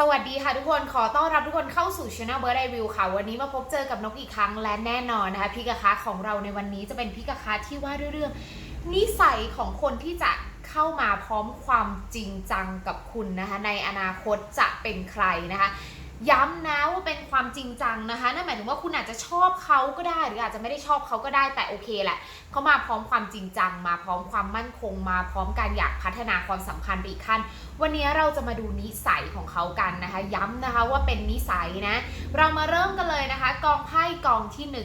สวัสดีค่ะทุกคนขอต้อนรับทุกคนเข้าสู่ Channel Bird Eye View ค่ะ วันนี้มาพบเจอกับนกอีกครั้งและแน่นอนนะคะพิกาคะของเราในวันนี้จะเป็นพิกาคะที่ว่าด้วยเรื่อง นิสัยของคนที่จะเข้ามาพร้อมความจริงจังกับคุณนะคะในอนาคตจะเป็นใครนะคะ ย้ำนะว่าเป็นความจริงจังนะคะนั่นหมายถึงว่าคุณอาจจะชอบเขาก็ได้ หรืออาจจะไม่ได้ชอบเขาก็ได้แต่โอเคแหละเขามาพร้อมความจริงจัง มาพร้อมความมั่นคง มาพร้อมการอยากพัฒนาความสัมพันธ์ไปอีกขั้น วันนี้เราจะมาดูนิสัยของเขากันนะคะ ย้ำนะคะว่าเป็นนิสัยนะ เรามาเริ่มกันเลยนะคะ กองไพ่กองที่ 1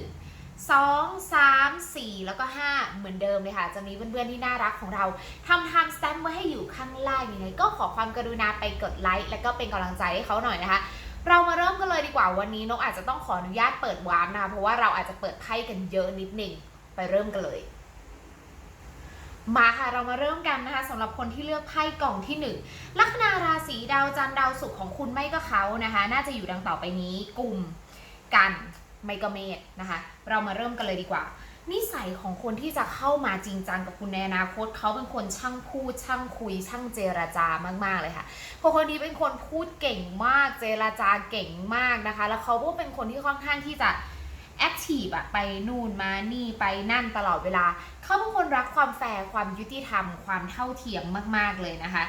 2 3 4 แล้วก็ 5 เหมือนเดิมเลยค่ะ จะมีเพื่อนๆที่น่ารักของเราทำไทม์สแตมป์ไว้ให้อยู่ข้างล่างยังไงก็ขอความกรุณาไปกดไลค์และก็เป็นกำลังใจให้เขาหน่อยนะคะ เรามาเริ่มกันเลยดีกว่าวันนี้นกอาจจะต้องขออนุญาตเปิดวาร์ปนะคะเพราะว่าเราอาจจะเปิดไพ่กันเยอะนิดหนึ่งไปเริ่มกันเลย มาค่ะเรามาเริ่มกันนะคะสำหรับคนที่เลือกไพ่กล่องที่หนึ่งลัคนาราศีดาวจันทร์ดาวศุกร์ของคุณไม่ก็เขานะคะ น่าจะอยู่ดังต่อไปนี้กลุ่มกันไม่ก็เมษนะคะ เรามาเริ่มกันเลยดีกว่า นิสัยของคนที่จะเข้ามาจริงจังกับคุณในอนาคตเขาเป็นคนช่างพูดช่างคุย ช่างเจรจามาก ๆ เลยค่ะเพราะคนนี้เป็นคนพูดเก่งมากเจรจาเก่งมากนะคะ แล้วเขาก็เป็นคนที่ค่อนข้างที่จะแอคทีฟอะไปนู่นมานี่ไปนั่นตลอดเวลา เขาเป็นคนรักความแฟร์ความยุติธรรม ความเท่าเทียมมาก ๆ เลยนะคะ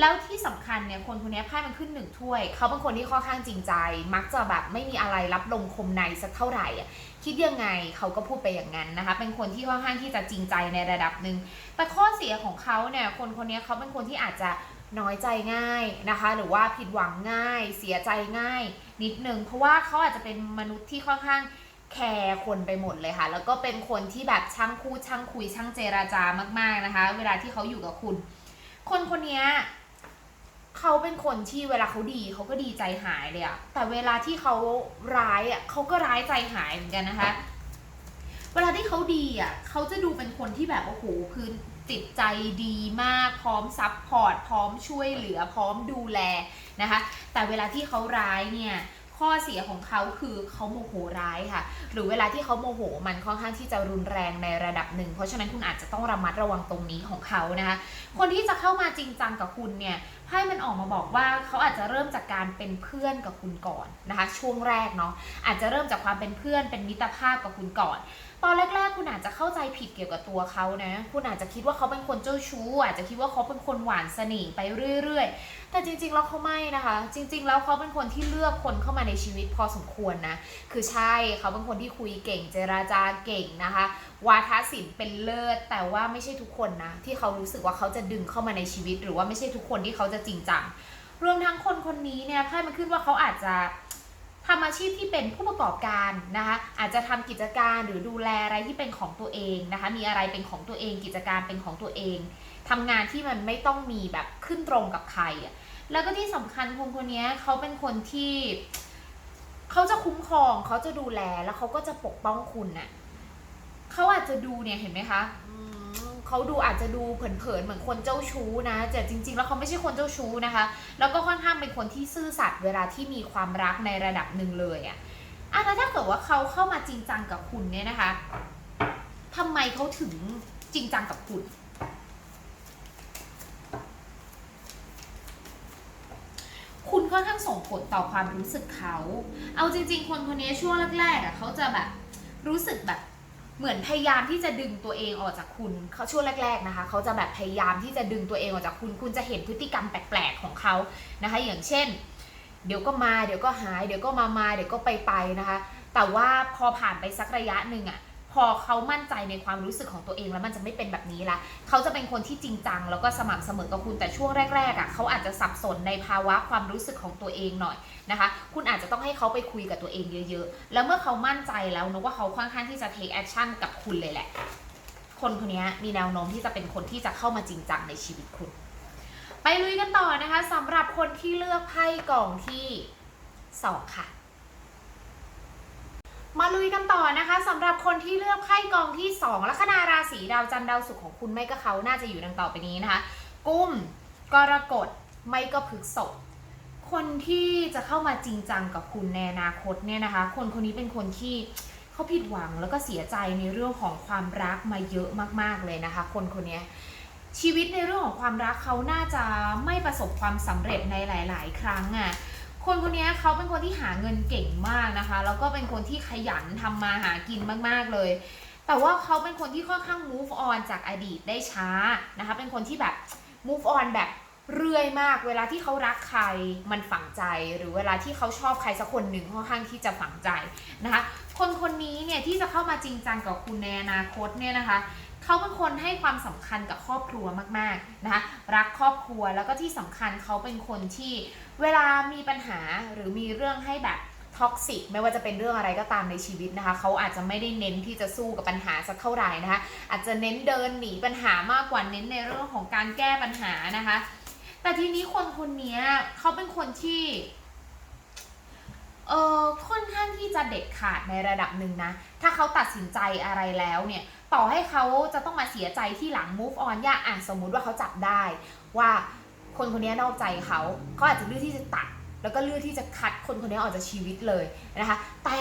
แล้วที่สำคัญเนี่ยคนคนนี้ไพ่มันขึ้นหนึ่งถ้วย เขาเป็นคนที่ค่อนข้างจริงใจ มักจะแบบไม่มีอะไรรับลมคมในสักเท่าไหร่อะคิดยังไงเขาก็พูดไปอย่างนั้นนะคะ เป็นคนที่ค่อนข้างที่จะจริงใจในระดับหนึ่งแต่ข้อเสียของเขาเนี่ยคนคนนี้เขาเป็นคนที่อาจจะน้อยใจง่ายนะคะ หรือว่าผิดหวังง่าย เสียใจง่าย นิดนึงเพราะว่าเขาอาจจะเป็นมนุษย์ที่ค่อนข้างแคร์คนไปหมดเลยค่ะ แล้วก็เป็นคนที่แบบช่างพูดช่างคุยช่างเจราจามาก ๆนะคะ เวลาที่เขาอยู่กับคุณ คนคนนี้ เขาเป็นคนที่เวลาเขาดีเขาก็ดีใจหายเลยอะแต่เวลาที่เขาร้ายอะเขาก็ร้ายใจหายเหมือนกันนะคะ เวลาที่เขาดีอะเขาจะดูเป็นคนที่แบบโอ้โหคือจิตใจดีมากพร้อมซับพอร์ตพร้อมช่วยเหลือพร้อมดูแลนะคะ แต่เวลาที่เขาร้ายเนี่ย ข้อเสียของเขาคือเขาโมโหร้ายค่ะ หรือเวลาที่เขาโมโหมันค่อนข้างที่จะรุนแรงในระดับหนึ่ง เพราะฉะนั้นคุณอาจจะต้องระมัดระวังตรงนี้ของเขานะคะ คนที่จะเข้ามาจริงจังกับคุณเนี่ยไพ่มันออกมาบอกว่าเขาอาจจะเริ่มจากการเป็นเพื่อนกับคุณก่อนนะคะ ช่วงแรกเนาะอาจจะเริ่มจากความเป็นเพื่อนเป็นมิตรภาพกับคุณก่อน ตอนแรกๆ คุณอาจจะเข้าใจผิดเกี่ยวกับตัวเขานะ คุณอาจจะคิดว่าเขาเป็นคนเจ้าชู้ อาจจะคิดว่าเขาเป็นคนหวานเสน่ห์ไปเรื่อย ๆ แต่จริงๆ แล้วเขาไม่นะคะ จริง ๆ แล้วเขาเป็นคนที่เลือกคนเข้ามาในชีวิตพอสมควรนะ คือใช่เขาเป็นคนที่คุยเก่ง เจราจาเก่งนะคะ วาทศิลป์เป็นเลิศ แต่ว่าไม่ใช่ทุกคนนะ ที่เขารู้สึกว่าเขาจะดึงเข้ามาในชีวิต หรือว่าไม่ใช่ทุกคนที่เขาจะจริงจัง รวมทั้งคนคนนี้เนี่ยไพ่มันขึ้นว่าเขาอาจจะ ทำอาชีพที่เป็นผู้ประกอบการนะคะอาจจะทำกิจการหรือดูแลอะไรที่เป็นของตัวเองนะคะมีอะไรเป็นของตัวเอง กิจการเป็นของตัวเองทำงานที่มันไม่ต้องมีแบบขึ้นตรงกับใครแล้วก็ที่สำคัญคนคนนี้เขาเป็นคนที่เขาจะคุ้มครองเขาจะดูแลแล้วเขาก็จะปกป้องคุณน่ะเขาอาจจะดูเนี่ยเห็นไหมคะ เขาดูอาจจะดูเผินๆเหมือนคนเจ้าชู้นะแต่จริง ๆ แล้วเขาไม่ใช่คนเจ้าชู้นะคะ แล้วก็ค่อนข้างเป็นคนที่ซื่อสัตย์เวลาที่มีความรักในระดับหนึ่งเลยอะอะแล้วถ้าเกิดว่าเขาเข้ามาจริงจังกับคุณเนี่ยนะคะทำไมเขาถึงจริงจังกับคุณคุณค่อนข้างส่งผลต่อความรู้สึกเขา เอาจริง ๆ คนคนนี้ช่วงแรกๆอะเขาจะแบบรู้สึกแบบ เหมือนพยายามที่จะดึงตัวเองออกจากคุณเขาช่วงแรก ๆนะคะ เขาจะแบบพยายามที่จะดึงตัวเองออกจากคุณ คุณจะเห็นพฤติกรรมแปลกๆของเขานะคะ อย่างเช่น เดี๋ยวก็มาเดี๋ยวก็หาย เดี๋ยวก็มามาเดี๋ยวก็ไปไปนะคะ แต่ว่าพอผ่านไปสักระยะหนึ่งอะ พอเขามั่นใจในความรู้สึกของตัวเองแล้วมันจะไม่เป็นแบบนี้ละเขาจะเป็นคนที่จริงจัง แล้วก็สม่ำเสมอกับคุณแต่ช่วงแรกๆอะเขาอาจจะสับสนในภาวะความรู้สึกของตัวเองหน่อยนะคะ คุณอาจจะต้องให้เขาไปคุยกับตัวเองเยอะ ๆ แล้วเมื่อเขามั่นใจแล้วนึกว่าเขาค่อนข้างที่จะ take action กับคุณเลยแหละ คนคนนี้มีแนวโน้มที่จะเป็นคนที่จะเข้ามาจริงจังในชีวิตคุณ ไปลุยกันต่อนะคะสำหรับคนที่เลือกไพ่กล่องที่สองค่ะ มาลุยกันต่อนะคะสำหรับคนที่เลือกไพ่กองที่ 2 ลัคนาราศีดาวจันทร์ดาวศุกร์ของคุณไม่ก็เขาน่าจะอยู่ดังต่อไปนี้นะคะ กุมกรกฎไม่ก็พฤกษภคนที่จะเข้ามาจริงจังกับคุณในอนาคตเนี่ยนะคะ คนคนนี้เป็นคนที่เขาผิดหวังแล้วก็เสียใจในเรื่องของความรักมาเยอะมาก ๆเลยนะคะ คนคนนี้ชีวิตในเรื่องของความรักเขาน่าจะไม่ประสบความสำเร็จในหลาย ๆ ครั้งอะ คนคนนี้เขาเป็นคนที่หาเงินเก่งมากนะคะ แล้วก็เป็นคนที่ขยันทำมาหากินมากๆเลย แต่ว่าเขาเป็นคนที่ค่อนข้าง move on จากอดีตได้ช้านะคะ เป็นคนที่แบบ move on แบบเรื่อยมาก เวลาที่เขารักใครมันฝังใจ หรือเวลาที่เขาชอบใครสักคนหนึ่งค่อนข้างที่จะฝังใจนะคะ คนคนนี้เนี่ยที่จะเข้ามาจริงจังกับคุณในอนาคตเนี่ยนะคะ เขาเป็นคนให้ความสำคัญกับครอบครัวมากๆนะคะรักครอบครัวแล้วก็ที่สำคัญเขาเป็นคนที่เวลามีปัญหาหรือมีเรื่องให้แบบท็อกซิกไม่ว่าจะเป็นเรื่องอะไรก็ตามในชีวิตนะคะ เขาอาจจะไม่ได้เน้นที่จะสู้กับปัญหาสักเท่าไหร่นะคะ อาจจะเน้นเดินหนีปัญหามากกว่าเน้นในเรื่องของการแก้ปัญหานะคะ แต่ทีนี้คนคนนี้เขาเป็นคนที่เออค่อนข้างที่จะเด็ดขาดในระดับหนึ่งนะ ถ้าเขาตัดสินใจอะไรแล้วเนี่ย ต่อให้เขาจะต้องมาเสียใจที่หลัง move on ยากอะสมมุติว่าเขาจับได้ ว่าคนคนนี้นอกใจเขาเขาอาจจะเลือกที่จะตัด แล้วก็เลือกที่จะคัดคนคนนี้ออกจากชีวิตเลยนะคะ แต่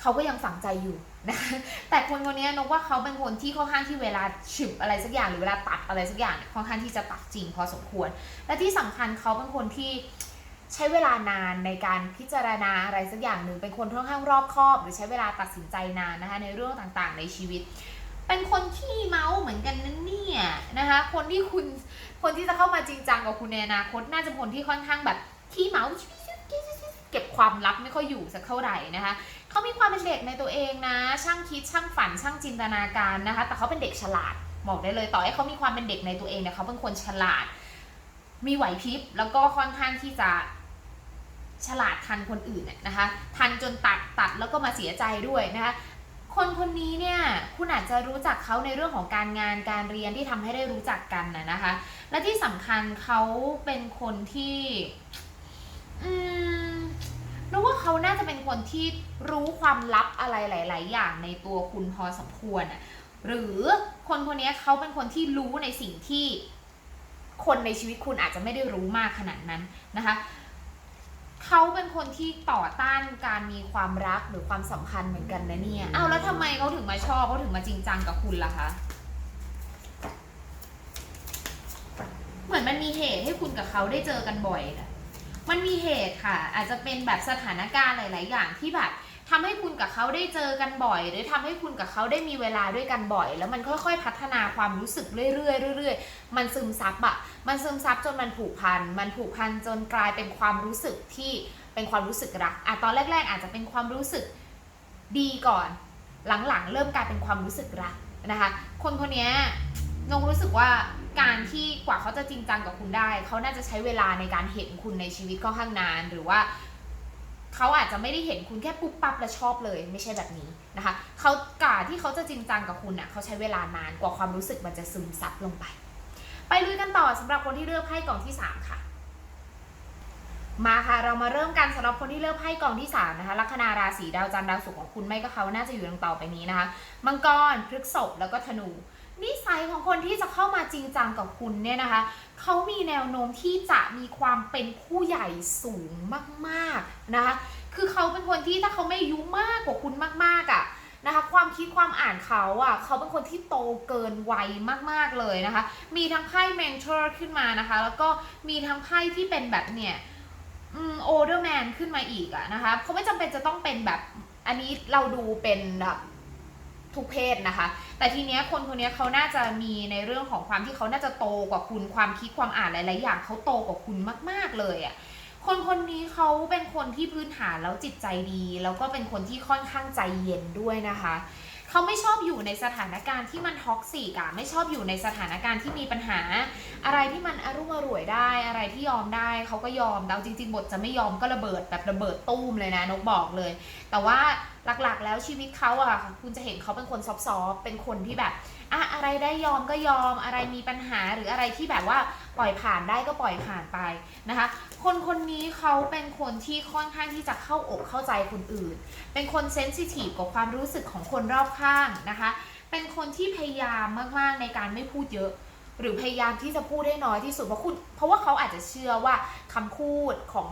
เขาก็ยังฝังใจอยู่นะคะแต่คนคนนี้นกว่าเขาเป็นคนที่ค่อนข้างที่เวลาฉึบอะไรสักอย่างหรือเวลาตัดอะไรสักอย่างค่อนข้างที่จะตัดจริงพอสมควร และที่สำคัญเขาเป็นคนที่ ใช้เวลานานในการพิจารณาอะไรสักอย่างหนึ่งเป็นคนค่อนข้างรอบคอบ หรือใช้เวลาตัดสินใจนานนะคะในเรื่องต่างๆ ในชีวิต เป็นคนขี้เมาเหมือนกันนั่นเนี่ยนะคะคนที่คุณคนที่จะเข้ามาจริงจังกับคุณในอนาคตน่าจะคนที่ค่อนข้างแบบขี้เมาเก็บความลับไม่ค่อยอยู่สักเท่าไหร่นะคะเขามีความเป็นเด็กในตัวเองนะ ช่างคิดช่างฝันช่างจินตนาการนะคะ แต่เขาเป็นเด็กฉลาดบอกได้เลยต่อให้เขามีความเป็นเด็กในตัวเองเนี่ยเขาเป็นคนฉลาด มีไหวพริบแล้วก็ค่อนข้างที่จะ ฉลาดทันคนอื่นน่ะนะคะทันจนตัดตัดแล้วก็มาเสียใจด้วยนะคะคนคนนี้เนี่ยคุณอาจจะรู้จักเขาในเรื่องของการงานการเรียนที่ทำให้ได้รู้จักกันนะนะคะ และที่สำคัญเขาเป็นคนที่อืมรู้ว่าเขาน่าจะเป็นคนที่รู้ความลับอะไรหลาย ๆ อย่างในตัวคุณพอสมควรอะหรือคนคนนี้เขาเป็นคนที่รู้ในสิ่งที่คนในชีวิตคุณอาจจะไม่ได้รู้มากขนาดนั้นนะคะ เขาเป็นคนที่ต่อต้านการมีความรักหรือความสัมพันธ์เหมือนกันนะเนี่ยอ้าวแล้วทำไมเขาถึงมาชอบเขาถึงมาจริงจังกับคุณล่ะคะ เหมือนมันมีเหตุให้คุณกับเขาได้เจอกันบ่อยนะมันมีเหตุค่ะ อาจจะเป็นแบบสถานการณ์หลาย ๆ อย่างที่แบบ ทำให้คุณกับเขาได้เจอกันบ่อย หรือทำให้คุณกับเขาได้มีเวลาด้วยกันบ่อย แล้วมันค่อยๆ พัฒนาความรู้สึกเรื่อยๆเรื่อยๆ มันซึมซับอะมันซึมซับจนมันผูกพัน มันผูกพันจนกลายเป็นความรู้สึกที่เป็นความรู้สึกรักอะตอนแรก ๆ อาจจะเป็นความรู้สึกดีก่อน หลังๆ เริ่มกลายเป็นความรู้สึกรักนะคะ คนคนนี้นงรู้สึกว่าการที่กว่าเขาจะจริงจังกับคุณได้ เขาน่าจะใช้เวลาในการเห็นคุณในชีวิตค่อนข้างนาน หรือว่า เขาอาจจะไม่ได้เห็นคุณแค่ปุ๊บปั๊บแล้วชอบเลยไม่ใช่แบบนี้นะคะเขากาที่เขาจะจริงจังกับคุณน่ะเขาใช้เวลานานกว่าความรู้สึกมันจะซึมซับลงไป ไปลุยกันต่อสำหรับคนที่เลือกไพ่กล่องที่ 3 ค่ะ มาค่ะเรามาเริ่มกันสำหรับคนที่เลือกไพ่กล่องที่3นะคะลัคนาราศีดาวจันทร์ดาวศุกร์ของคุณไม่ก็เขาน่าจะอยู่ดังต่อไปนี้นะคะมังกรพฤกษภแล้วก็ธนู นิสัยของคนที่จะเข้ามาจริงจังกับคุณเนี่ยนะคะเขามีแนวโน้มที่จะมีความเป็นผู้ใหญ่สูงมากๆนะคะคือเขาเป็นคนที่ถ้าเขาไม่อายุมากกว่าคุณมากๆอะ่ะนะคะความคิดความอ่านเขาอะ่ะเขาเป็นคนที่โตเกินวัยมากๆเลยนะคะ มีทั้งไพ่เมนเทอร์ขึ้นมานะคะ แล้วก็มีทั้งไพ่ที่เป็นแบบเนี่ยอืมโอเดอร์แมนขึ้นมาอีกอะนะคะเขาไม่จำเป็นจะต้องเป็นแบบอันนี้เราดูเป็นแบบ ทุกเพศนะคะ แต่ทีเนี้ยคนคนนี้เขาน่าจะมีในเรื่องของความที่เขาน่าจะโตกว่าคุณความคิดความอ่านหลาย ๆ อย่างเขาโตกว่าคุณมาก ๆ เลยอะ่ะคนคนนี้เขาเป็นคนที่พื้นฐานแล้วจิตใจดี แล้วก็เป็นคนที่ค่อนข้างใจเย็นด้วยนะคะ เขาไม่ชอบอยู่ในสถานการณ์ที่มันท็อกซิกอะไม่ชอบอยู่ในสถานการณ์ที่มีปัญหา อะไรที่มันอรมณ์อร่วยได้ อะไรที่ยอมได้เขาก็ยอมแต่เอาจริง ๆ บทจะไม่ยอมก็ระเบิดแบบระเบิดตู้มเลยนะนกบอกเลย แต่ว่าหลักๆ แล้วชีวิตเขาอะคุณจะเห็นเขาเป็นคนซอฟๆเป็นคนที่แบบอะอะไรได้ยอมก็ยอมอะไรมีปัญหาหรืออะไรที่แบบว่าปล่อยผ่านได้ก็ปล่อยผ่านไปนะคะ คนคนนี้เขาเป็นคนที่ค่อนข้างที่จะเข้าอกเข้าใจคนอื่น เป็นคนเซนซิทีฟกับความรู้สึกของคนรอบข้างนะคะ เป็นคนที่พยายามมากๆในการไม่พูดเยอะ หรือพยายามที่จะพูดให้น้อยที่สุดเพราะคุณเพราะว่าเขาอาจจะเชื่อว่าคำพูดของ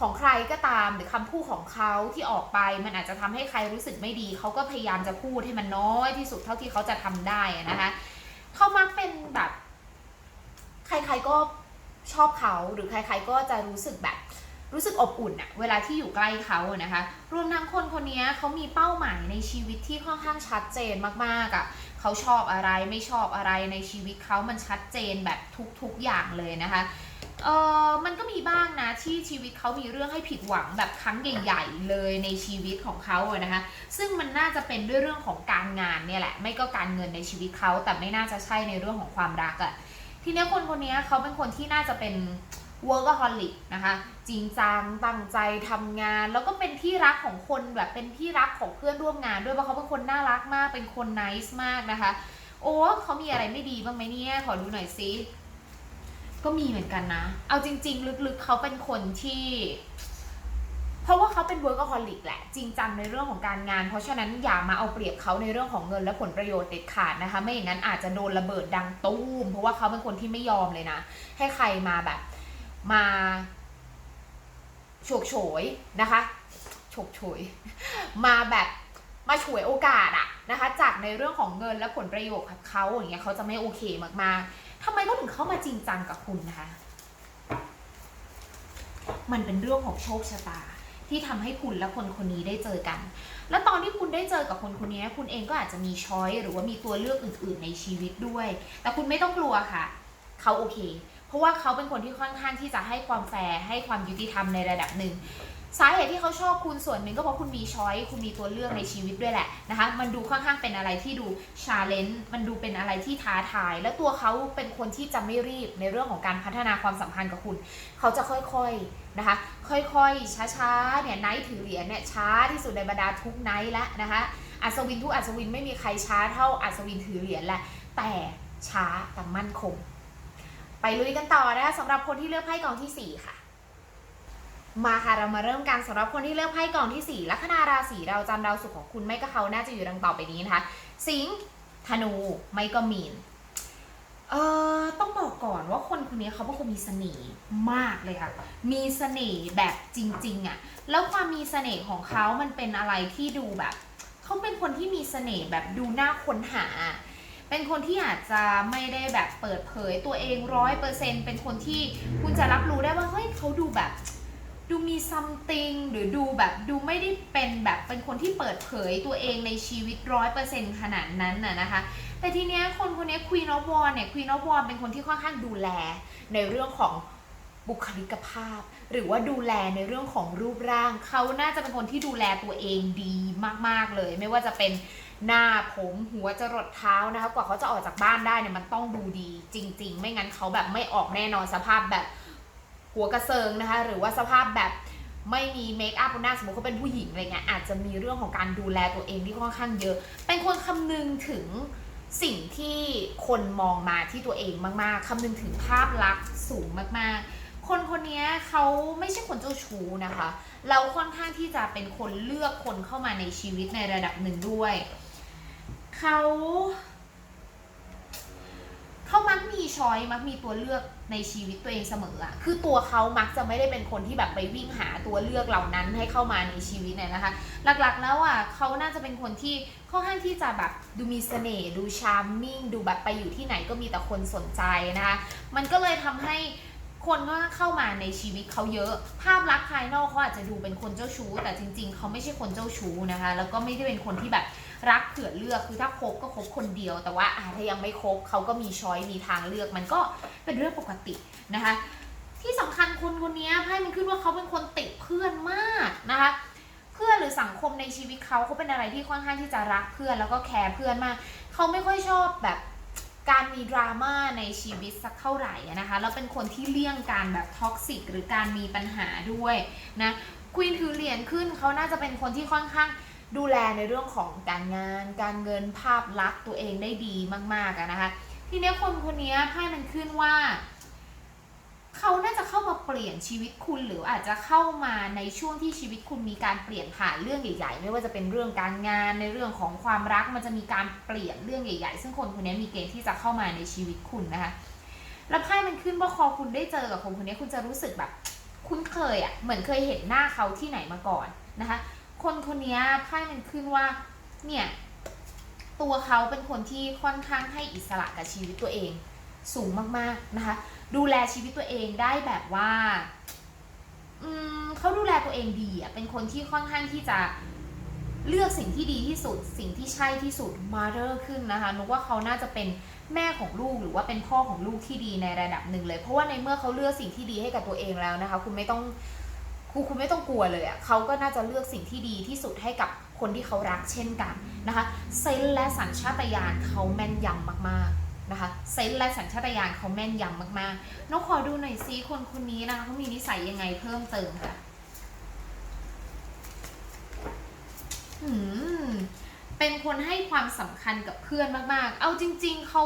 ของใครก็ตามหรือคำพูดของเขาที่ออกไป มันอาจจะทำให้ใครรู้สึกไม่ดี เขาก็พยายามจะพูดให้มันน้อยที่สุดเท่าที่เขาจะทำได้นะคะ เขามักเป็นแบบ ใครๆก็ ชอบเขาหรือใครๆก็จะรู้สึกแบบรู้สึกอบอุ่นอะเวลาที่อยู่ใกล้เขาอะนะคะ รวมทั้งคนคนนี้เขามีเป้าหมายในชีวิตที่ค่อนข้างชัดเจนมากๆอะเขาชอบอะไรไม่ชอบอะไรในชีวิตเขามันชัดเจนแบบทุกๆอย่างเลยนะคะเออมันก็มีบ้างนะที่ชีวิตเขามีเรื่องให้ผิดหวังแบบครั้งใหญ่ๆเลยในชีวิตของเขาอะนะคะ ซึ่งมันน่าจะเป็นด้วยเรื่องของการงานเนี่ยแหละ ไม่ก็การเงินในชีวิตเขาแต่ไม่น่าจะใช่ในเรื่องของความรักอะ ทีนี้คนคนนี้เขาเป็นคนที่น่าจะเป็น workaholic นะคะ จริงจังตั้งใจทำงาน แล้วก็เป็นที่รักของคนแบบเป็นที่รักของเพื่อนร่วมงานด้วยเพราะเขาเป็นคนน่ารักมาก เป็นคน nice มากนะคะ โอ้เขามีอะไรไม่ดีบ้างไหมเนี่ย ขอดูหน่อยซิก็มีเหมือนกันนะ เอาจริง ๆ ลึกๆเขาเป็นคนที่ เพราะว่าเขาเป็น workaholic แหละจริงจังในเรื่องของการงาน เพราะฉะนั้นอย่ามาเอาเปรียบเขาในเรื่องของเงินและผลประโยชน์เด็ดขาดนะคะ ไม่อย่างนั้นอาจจะโดนระเบิดดังตู้ม เพราะว่าเขาเป็นคนที่ไม่ยอมเลยนะ ให้ใครมาแบบมาโฉกโฉยนะคะโฉกโฉยมาแบบมาฉวยโอกาสอะนะคะจากในเรื่องของเงินและผลประโยชน์กับเขาอย่างเงี้ยเขาจะไม่โอเคมากๆทำไมเขาถึงเข้ามาจริงจังกับคุณนะคะ มันเป็นเรื่องของโชคชะตา ที่ทำให้คุณและคนคนนี้ได้เจอกัน แล้วตอนที่คุณได้เจอกับคนคนนี้คุณเองก็อาจจะมีช้อยหรือว่ามีตัวเลือกอื่น ๆ ในชีวิตด้วย แต่คุณไม่ต้องกลัวค่ะ เขาโอเค เพราะว่าเขาเป็นคนที่ค่อนข้างที่จะให้ความแฟร์ให้ความยุติธรรมในระดับหนึ่ง สาเหตุที่เขาชอบคุณส่วนหนึ่งก็เพราะคุณมีช้อยคุณมีตัวเลือกในชีวิตด้วยแหละนะคะ มันดูค่อนข้างเป็นอะไรที่ดูชาเลนจ์มันดูเป็นอะไรที่ท้าทาย และตัวเขาเป็นคนที่จะไม่รีบในเรื่องของการพัฒนาความสัมพันธ์กับคุณ เขาจะค่อยๆนะคะ ค่อยๆช้าๆเนี่ยไนท์ถือเหรียญเนี่ยช้าที่สุดในบรรดาทุกไนท์แล้วนะคะอัศวินทุกอัศวินไม่มีใครช้าเท่าอัศวินถือเหรียญแหละแต่ช้าแต่มั่นคง ไปลุยกันต่อนะคะสำหรับคนที่เลือกไพ่กองที่4ค่ะ มาค่ะเรามาเริ่มกันสำหรับคนที่เลือกไพ่กล่องที่ 4 ลัคนาราศีเราจำดาวสุขของคุณไม่ก็เขาน่าจะอยู่ดังต่อไปนี้นะคะ สิงห์ธนูไม่ก็มีนเอ่อต้องบอกก่อนว่าคนคนนี้เขาเป็นคนมีเสน่ห์มากเลยค่ะ มีเสน่ห์แบบจริง ๆอะ่ะแล้วความมีเสน่ห์ของเขามันเป็นอะไรที่ดูแบบเขาเป็นคนที่มีเสน่ห์แบบดูน่าค้นหา เป็นคนที่อาจจะไม่ได้แบบเปิดเผยตัวเองร้อยเปอร์เซ็นเป็นคนที่คุณจะรับรู้ได้ว่าเฮ้ยเขาดูแบบ ดูมี something หรือดูแบบดูไม่ได้เป็นแบบเป็นคนที่เปิดเผยตัวเองในชีวิตร้อยเปอร์เซ็นขนาดนั้นน่ะนะคะ แต่ทีเนี้ยคนคนนี้ Queen of Wands เนี่ย Queen of Wands เป็นคนที่ค่อนข้างดูแลในเรื่องของบุคลิกภาพ หรือว่าดูแลในเรื่องของรูปร่าง เขาน่าจะเป็นคนที่ดูแลตัวเองดีมากๆเลย ไม่ว่าจะเป็นหน้าผมหัวจรดเท้านะคะกว่าเขาจะออกจากบ้านได้เนี่ยมันต้องดูดีจริง ๆ ไม่งั้นเขาแบบไม่ออกแน่นอนสภาพแบบ หัวกระเซิงนะคะ หรือว่าสภาพแบบไม่มีเมคอัพบนหน้าสมมติเขาเป็นผู้หญิงอะไรเงี้ยอาจจะมีเรื่องของการดูแลตัวเองที่ค่อนข้างเยอะ เป็นคนคำนึงถึงสิ่งที่คนมองมาที่ตัวเองมากๆคำนึงถึงภาพลักษณ์สูงมากๆ คนคนนี้เขาไม่ใช่คนเจ้าชู้นะคะ เราค่อนข้างที่จะเป็นคนเลือกคนเข้ามาในชีวิตในระดับหนึ่งด้วย เขา เขามักมีช้อยมักมีตัวเลือกในชีวิตตัวเองเสมออะคือตัวเขามักจะไม่ได้เป็นคนที่แบบไปวิ่งหาตัวเลือกเหล่านั้นให้เข้ามาในชีวิตเนี่ยนะคะ หลักๆแล้วอะเขาน่าจะเป็นคนที่ค่อนข้างที่จะแบบดูมีเสน่ห์ดูชาร์มมิ่งดูแบบไปอยู่ที่ไหนก็มีแต่คนสนใจนะคะ มันก็เลยทำให้คนก็เข้ามาในชีวิตเขาเยอะ ภาพลักษณ์ภายนอกเขาอาจจะดูเป็นคนเจ้าชู้ แต่จริง ๆ เขาไม่ใช่คนเจ้าชู้นะคะ แล้วก็ไม่ได้เป็นคนที่แบบรักเผื่อเลือกคือถ้าคบก็คบคนเดียว แต่ว่าถ้ายังไม่คบเขาก็มีช้อยมีทางเลือกมันก็เป็นเรื่องปกตินะคะ ที่สำคัญคนคนนี้ไพ่มันขึ้นว่าเขาเป็นคนติดเพื่อนมากนะคะเพื่อนหรือสังคมในชีวิตเขาเขาเป็นอะไรที่ค่อนข้างที่จะรักเพื่อนแล้วก็แคร์เพื่อนมากเขาไม่ค่อยชอบแบบการมีดราม่าในชีวิตสักเท่าไหร่นะคะแล้วเป็นคนที่เลี่ยงการแบบท็อกซิกหรือการมีปัญหาด้วยนะควีนถือเหรียญขึ้นเขาน่าจะเป็นคนที่ค่อนข้าง ดูแลในเรื่องของการงาน การเงินภาพลักษณ์ตัวเองได้ดีมากๆนะคะ ทีเนี้ยคนคนนี้ไพ่มันขึ้นว่า เขาน่าจะเข้ามาเปลี่ยนชีวิตคุณหรืออาจจะเข้ามาในช่วงที่ชีวิตคุณมีการเปลี่ยนผ่านเรื่องใหญ่ ๆ ไม่ว่าจะเป็นเรื่องการงานในเรื่องของความรักมันจะมีการเปลี่ยนเรื่องใหญ่ ๆ ซึ่งคนคนนี้มีเกณฑ์ที่จะเข้ามาในชีวิตคุณนะคะแล้วไพ่มันขึ้นว่าคอคุณได้เจอกับคนคนนี้คุณจะรู้สึกแบบ คุ้นเคยอะ่ะเหมือนเคยเห็นหน้าเขาที่ไหนมาก่อนนะคะ คนคนนี้ไพ่มันขึ้นว่า เนี่ย ตัวเขาเป็นคนที่ค่อนข้างให้อิสระกับชีวิตตัวเอง สูงมากๆนะคะ ดูแลชีวิตตัวเองได้แบบว่าอืมเขาดูแลตัวเองดีอะเป็นคนที่ค่อนข้างที่จะเลือกสิ่งที่ดีที่สุด สิ่งที่ใช่ที่สุดมาเรอร์ขึ้นนะคะนุกว่าเขาน่าจะเป็นแม่ของลูกหรือว่าเป็นพ่อของลูกที่ดีในระดับหนึ่งเลย เพราะว่าในเมื่อเขาเลือกสิ่งที่ดีให้กับตัวเองแล้วนะคะ คุณไม่ต้อง คุณคุณไม่ต้องกลัวเลยอะเขาก็น่าจะเลือกสิ่งที่ดีที่สุดให้กับคนที่เขารักเช่นกันนะคะเซนและสัญชาตญาณเขาแม่นยำมากๆนะคะเซนและสัญชาตญาณเขาแม่นยำมากๆนกขอดูหน่อยซิคนคนนี้นะคะเขามีนิสัยยังไงเพิ่มเติมค่ะอืมเป็นคนให้ความสำคัญกับเพื่อนมากๆ เอาจริง ๆเขา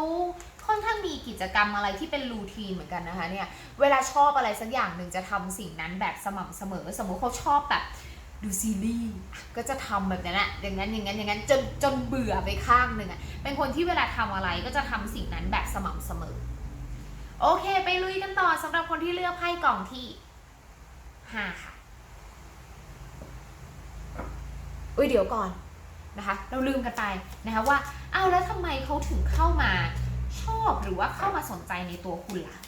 ค่อนข้างมีกิจกรรมอะไรที่เป็นรูทีนเหมือนกันนะคะเนี่ยเวลาชอบอะไรสักอย่างหนึ่งจะทำสิ่งนั้นแบบสม่ำเสมอ สมมติเขาชอบแบบดูซีรีส์ก็จะทำแบบนั้นอะอย่างนั้นอย่างนั้นอย่างนั้นจนจนเบื่อไปข้างหนึ่งอะเป็นคนที่เวลาทำอะไรก็จะทำสิ่งนั้นแบบสม่ำเสมอ โอเค ไปลุยกันต่อสำหรับคนที่เลือกไพ่กล่องที่ห้าค่ะอุ้ยเดี๋ยวก่อนนะคะ เราลืมกันไปนะคะว่าอ้าวแล้วทำไมเขาถึงเข้ามา ชอบหรือว่าเข้ามาสนใจในตัวคุณล่ะ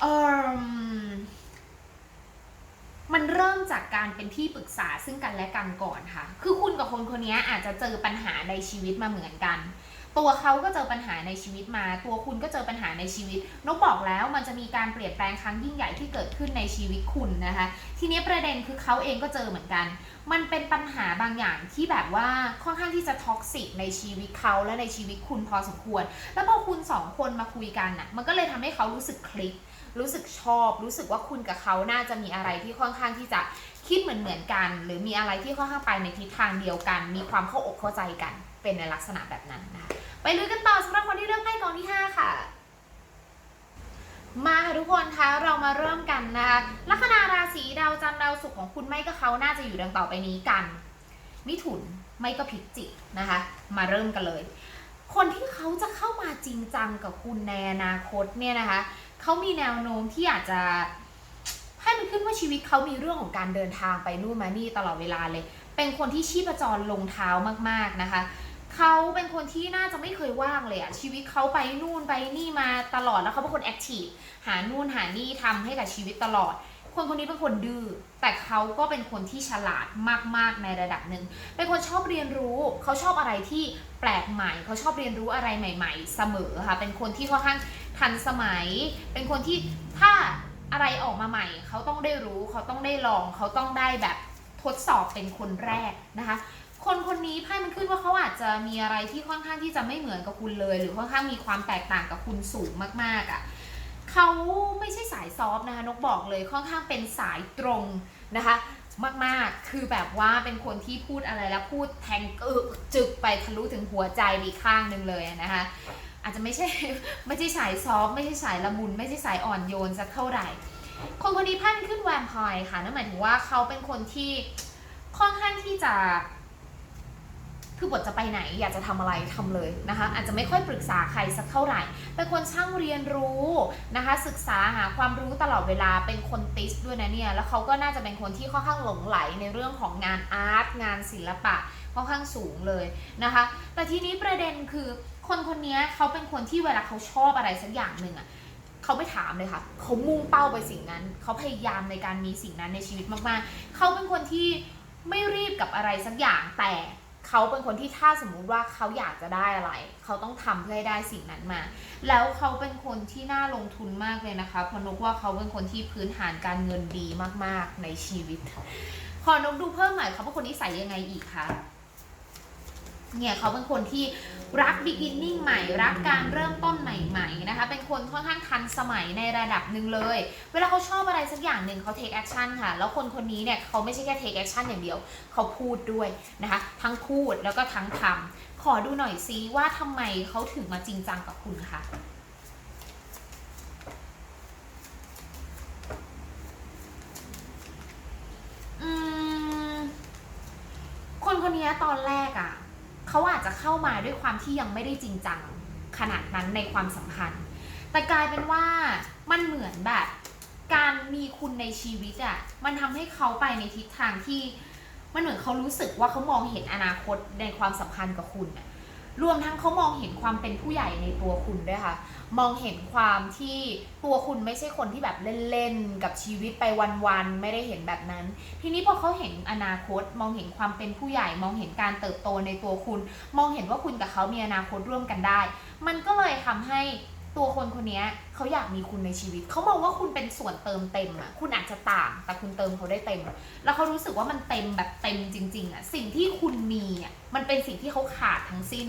เออมันเริ่มจากการเป็นที่ปรึกษาซึ่งกันและกันก่อนค่ะ คือคุณกับคนคนนี้อาจจะเจอปัญหาในชีวิตมาเหมือนกัน ตัวเขาก็เจอปัญหาในชีวิตมา ตัวคุณก็เจอปัญหาในชีวิตนกบอกแล้วมันจะมีการเปลี่ยนแปลงครั้งยิ่งใหญ่ที่เกิดขึ้นในชีวิตคุณนะคะ ทีนี้ประเด็นคือเขาเองก็เจอเหมือนกัน มันเป็นปัญหาบางอย่างที่แบบว่าค่อนข้างที่จะท็อกซิกในชีวิตเขาและในชีวิตคุณพอสมควร แล้วพอคุณสองคนมาคุยกันน่ะมันก็เลยทำให้เขารู้สึกคลิกรู้สึกชอบ รู้สึกว่าคุณกับเขาน่าจะมีอะไรที่ค่อนข้างที่จะคิดเหมือนเหมือนกัน หรือมีอะไรที่ค่อนข้างไปในทิศทางเดียวกัน มีความเข้าอกเข้าใจกัน เป็นในลักษณะแบบนั้นนะคะไปลุยกันต่อสำหรับคนที่เลือกไพ่กองที่ 5 ค่ะ มาค่ะทุกคนคะเรามาเริ่มกันนะคะลัคนาราศีดาวจันทร์ดาวศุกร์ของคุณไม่ก็เขาน่าจะอยู่ดังต่อไปนี้กัน มิถุนไม่ก็พิจิกนะคะ มาเริ่มกันเลย คนที่เขาจะเข้ามาจริงจังกับคุณในอนาคตเนี่ยนะคะเขามีแนวโน้มที่อาจจะให้มันขึ้นว่าชีวิตเขามีเรื่องของการเดินทางไปนู่นมานี่ตลอดเวลาเลย เป็นคนที่ชีพจรลงเท้ามากๆนะคะ เขาเป็นคนที่น่าจะไม่เคยว่างเลยอะชีวิตเขาไปนู่นไปนี่มาตลอดแล้วเขาเป็นคนแอคทีฟหานู่นหานี่ทำให้กับชีวิตตลอด คนคนนี้เป็นคนดื้อแต่เขาก็เป็นคนที่ฉลาดมาก ๆ ในระดับหนึ่งเป็นคนชอบเรียนรู้เขาชอบอะไรที่แปลกใหม่เขาชอบเรียนรู้อะไรใหม่ ๆ เสมอค่ะเป็นคนที่ค่อนข้างทันสมัย เป็นคนที่ถ้าอะไรออกมาใหม่ เขาต้องได้รู้เขาต้องได้ลองเขาต้องได้แบบทดสอบเป็นคนแรกนะคะ คนคนนี้ไพ่มันขึ้นว่าเขาอาจจะมีอะไรที่ค่อนข้างที่จะไม่เหมือนกับคุณเลย หรือค่อนข้างมีความแตกต่างกับคุณสูงมากๆอะ่ะเขาไม่ใช่สายซอฟนะคะนกบอกเลยค่อนข้างเป็นสายตรงนะคะ มากๆคือแบบว่าเป็นคนที่พูดอะไรแล้วพูดแทงจึกไปทะลุถึงหัวใจอีกข้างหนึ่งเลยนะคะอาจจะไม่ใช่ไม่ใช่สายซอฟไม่ใช่สายละมุน ไม่ใช่สายอ่อนโยนสักเท่าไหร่ คนคนนี้ไพ่มันขึ้นแวมไพร์ค่ะนั่นหมายถึงว่าเขาเป็นคนที่ค่อนข้างที่จะ คือบทจะไปไหนอยากจะทำอะไรทำเลยนะคะ อาจจะไม่ค่อยปรึกษาใครสักเท่าไหร่ เป็นคนช่างเรียนรู้นะคะ ศึกษาหาความรู้ตลอดเวลาเป็นคนติสด้วยนะเนี่ยแล้วเขาก็น่าจะเป็นคนที่ค่อนข้างหลงไหลในเรื่องของงานอาร์ตงานศิลปะค่อนข้างสูงเลยนะคะ แต่ทีนี้ประเด็นคือคนคนนี้เขาเป็นคนที่เวลาเขาชอบอะไรสักอย่างหนึ่งอะเขาไม่ถามเลยค่ะเขามุ่งเป้าไปสิ่งนั้น เขาพยายามในการมีสิ่งนั้นในชีวิตมากๆ เขาเป็นคนที่ไม่รีบกับอะไรสักอย่างแต่ เขาเป็นคนที่ถ้าสมมุติว่าเขาอยากจะได้อะไร เขาต้องทำเพื่อให้ได้สิ่งนั้นมา แล้วเขาเป็นคนที่น่าลงทุนมากเลยนะคะเพราะนกว่าเขาเป็นคนที่พื้นฐานการเงินดีมากๆในชีวิตขอนกดูเพิ่มหน่อยเขาเป็นคนนิสัยยังไงอีกคะ เนี่ยเขาเป็นคนที่รัก beginning ใหม่ รักการเริ่มต้นใหม่ๆนะคะ เป็นคนค่อนข้างทันสมัยในระดับหนึ่งเลย เวลาเขาชอบอะไรสักอย่างหนึ่งเขา take action ค่ะ แล้วคนคนนี้เนี่ยเขาไม่ใช่แค่ take action อย่างเดียว เขาพูดด้วยนะคะ ทั้งพูดแล้วก็ทั้งทำขอดูหน่อยซิว่าทำไมเขาถึงมาจริงจังกับคุณคะคนคนนี้ตอนแรกอะ่ะ เขาอาจจะเข้ามาด้วยความที่ยังไม่ได้จริงจังขนาดนั้นในความสัมพันธ์ แต่กลายเป็นว่ามันเหมือนแบบ การมีคุณในชีวิตอะ่ะมันทำให้เขาไปในทิศทางที่มันเหมือนเขารู้สึกว่าเขามองเห็นอนาคตในความสัมพันธ์กับคุณอะ รวมทั้งเขามองเห็นความเป็นผู้ใหญ่ในตัวคุณด้วยค่ะ มองเห็นความที่ตัวคุณไม่ใช่คนที่แบบเล่นๆกับชีวิตไปวันๆไม่ได้เห็นแบบนั้น ทีนี้พอเขาเห็นอนาคต มองเห็นความเป็นผู้ใหญ่ มองเห็นการเติบโตในตัวคุณ มองเห็นว่าคุณกับเขามีอนาคตร่วมกันได้ มันก็เลยทำให้ ตัวคนคนนี้เขาอยากมีคุณในชีวิต เขามองว่าคุณเป็นส่วนเติมเต็มอะ คุณอาจจะต่าง แต่คุณเติมเขาได้เต็ม แล้วเขารู้สึกว่ามันเต็มแบบเต็มจริง ๆอะ สิ่งที่คุณมีอะ มันเป็นสิ่งที่เขาขาดทั้งสิ้น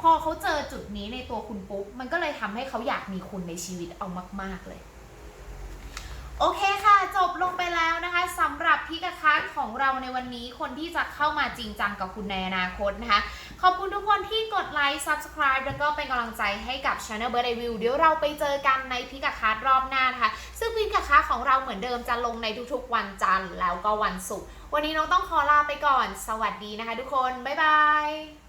พอเขาเจอจุดนี้ในตัวคุณปุ๊บ มันก็เลยทำให้เขาอยากมีคุณในชีวิตเอามาก ๆเลยโอเคค่ะจบลงไปแล้วนะคะสำหรับพิกคัสของเราในวันนี้คนที่จะเข้ามาจริงจังกับคุณในอนาคตนะคะ ขอบคุณทุกคนที่กดไลค์ subscribe แล้วก็เป็นกำลังใจให้กับ Channel Bird Review เดี๋ยวเราไปเจอกันในพิกาคัสรอบหน้านะคะซึ่งพิกาคัสของเราเหมือนเดิมจะลงในทุกๆวันจันทร์แล้วก็วันศุกร์วันนี้น้องต้องขอลาไปก่อน สวัสดีนะคะทุกคน บ๊ายบาย